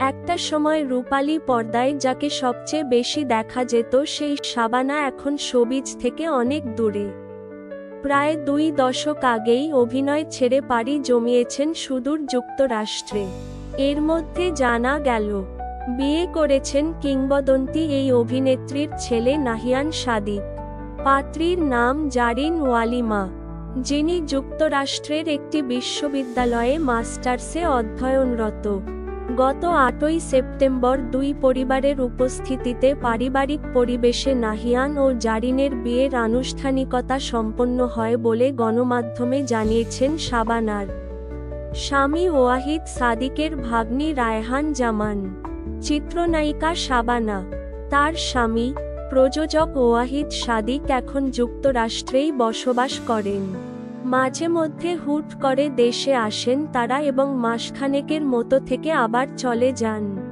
একটা সময় রূপালী পর্দায় যাকে সবচেয়ে বেশি দেখা যেত সেই শাবানা এখন শোবিজ থেকে অনেক দূরে। প্রায় দুই দশক আগেই অভিনয় ছেড়ে পাড়ি জমিয়েছেন সুদূর যুক্তরাষ্ট্রে। এর মধ্যে জানা গেল, বিয়ে করেছেন কিংবদন্তি এই অভিনেত্রীর ছেলে নাহিয়ান সাদিক। পাত্রীর নাম জারিন ওয়ালিমা, যিনি যুক্তরাষ্ট্রের একটি বিশ্ববিদ্যালয়ে মাস্টার্সে অধ্যয়নরত। গত আটই সেপ্টেম্বর দুই পরিবারের উপস্থিতিতে পারিবারিক পরিবেশে নাহিয়ান ও জারিনের বিয়ের আনুষ্ঠানিকতা সম্পন্ন হয় বলে গণমাধ্যমে জানিয়েছেন শাবানার। স্বামী ওয়াহিদ সাদিকের ভাগ্নি রায়হান জামান। চিত্রনায়িকা শাবানা। তার স্বামী প্রযোজক ওয়াহিদ সাদিক এখন যুক্তরাষ্ট্রেই বসবাস করেন। মাঝে মধ্যে হুট করে দেশে আসেন তারা এবং মাসখানেকের মতো থেকে আবার চলে যান।